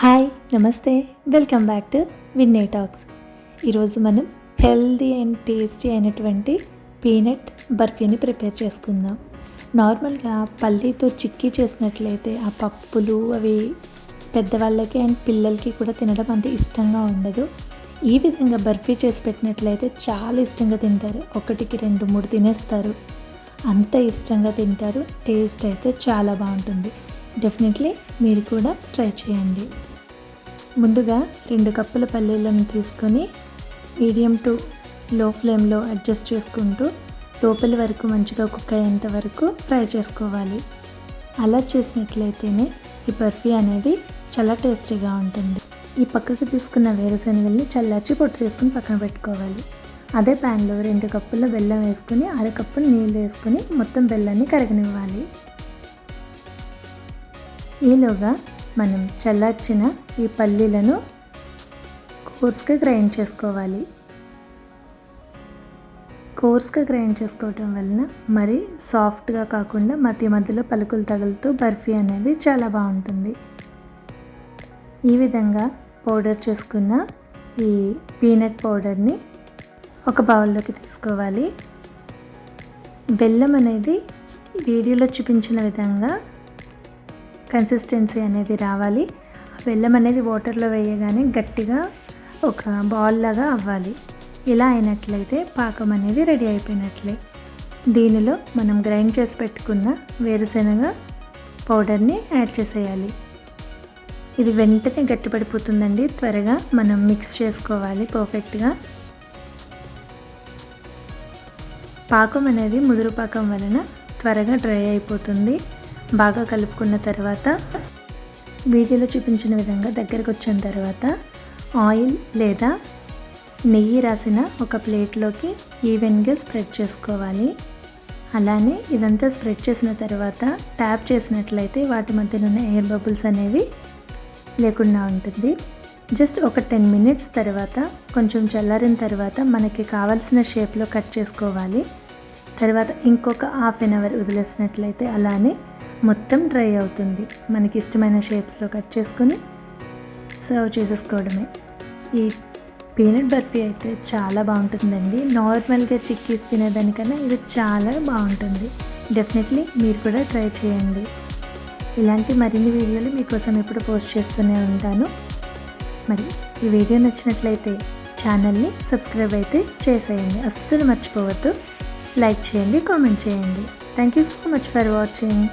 Hi నమస్తే. Welcome back to Vinni talks. ఈరోజు మనం హెల్దీ అండ్ టేస్టీ అయినటువంటి పీనట్ బర్ఫీని ప్రిపేర్ చేసుకుందాం. నార్మల్గా పల్లీతో చిక్కీ చేసినట్లయితే ఆ పప్పులు అవి పెద్దవాళ్ళకి అండ్ పిల్లలకి కూడా తినడం అంత ఇష్టంగా ఉండదు. ఈ విధంగా బర్ఫీ చేసి పెట్టినట్లయితే చాలా ఇష్టంగా తింటారు. ఒకటికి రెండు మూడు తినేస్తారు. అంత ఇష్టంగా తింటారు. టేస్ట్ అయితే చాలా బాగుంటుంది. డెఫినెట్లీ మీరు కూడా ట్రై చేయండి. ముందుగా రెండు కప్పుల పల్లీలను తీసుకొని మీడియం టు లో ఫ్లేమ్లో అడ్జస్ట్ చేసుకుంటూ లోపలి వరకు మంచిగా కుక్ అయ్యేంత వరకు ఫ్రై చేసుకోవాలి. అలా చేసినట్లయితేనే ఈ బర్ఫీ అనేది చాలా టేస్టీగా ఉంటుంది. ఈ పక్కకు తీసుకున్న వేరుశనగల్ని చల్లార్చి పొట్టు తీసుకుని పక్కన పెట్టుకోవాలి. అదే ప్యాన్లో రెండు కప్పుల బెల్లం వేసుకుని అరకప్పు నీళ్ళు వేసుకుని మొత్తం బెల్లాన్ని కరగనివ్వాలి. ఈలోగా మనం చల్లార్చిన ఈ పల్లీలను కోర్స్గా గ్రైండ్ చేసుకోవాలి. కోర్స్గా గ్రైండ్ చేసుకోవటం వలన మరి సాఫ్ట్గా కాకుండా మధ్య మధ్యలో పలుకులు తగులుతూ బర్ఫీ అనేది చాలా బాగుంటుంది. ఈ విధంగా పౌడర్ చేసుకున్న ఈ పీనట్ పౌడర్ని ఒక బౌల్లోకి తీసుకోవాలి. బెల్లం అనేది వీడియోలో చూపించిన విధంగా కన్సిస్టెన్సీ అనేది రావాలి. ఆ బెల్లం అనేది వాటర్లో వేయగానే గట్టిగా ఒక బాల్ లాగా అవ్వాలి. ఇలా అయినట్లయితే పాకం అనేది రెడీ అయిపోయినట్లే. దీనిలో మనం గ్రైండ్ చేసి పెట్టుకున్న వేరుశనగ పౌడర్ని యాడ్ చేసేయాలి. ఇది వెంటనే గట్టిపడిపోతుందండి. త్వరగా మనం మిక్స్ చేసుకోవాలి పర్ఫెక్ట్గా పాకం అనేది ముదురు పాకం వలన త్వరగా డ్రై అయిపోతుంది. బాగా కలుపుకున్న తర్వాత వీడియోలో చూపించిన విధంగా దగ్గరకు వచ్చిన తర్వాత ఆయిల్ లేదా నెయ్యి రాసిన ఒక ప్లేట్లోకి ఈవెన్గా స్ప్రెడ్ చేసుకోవాలి. అలానే ఇదంతా స్ప్రెడ్ చేసిన తర్వాత ట్యాప్ చేసినట్లయితే వాటి మధ్యన ఉన్న ఎయిర్ బబుల్స్ అనేవి లేకుండా ఉంటుంది. జస్ట్ ఒక టెన్ మినిట్స్ తర్వాత కొంచెం చల్లారిన తర్వాత మనకి కావాల్సిన షేప్లో కట్ చేసుకోవాలి. తర్వాత ఇంకొక హాఫ్ అన్ అవర్ వదిలేసినట్లయితే అలానే మొత్తం డ్రై అవుతుంది. మనకి ఇష్టమైన షేప్స్లో కట్ చేసుకుని సర్వ్ చేసేసుకోవడమే. ఈ పీనట్ బర్ఫీ అయితే చాలా బాగుంటుందండి. నార్మల్గా చిక్కీస్ తినేదానికన్నా ఇది చాలా బాగుంటుంది. డెఫినెట్లీ మీరు కూడా ట్రై చేయండి. ఇలాంటి మరిన్ని వీడియోలు మీకోసం ఎప్పుడు పోస్ట్ చేస్తూనే ఉంటాను. మరి ఈ వీడియో నచ్చినట్లయితే ఛానల్ని సబ్స్క్రైబ్ అయితే చేసేయండి. అస్సలు మర్చిపోవద్దు. లైక్ చేయండి కామెంట్ చేయండి. Thank you so much for watching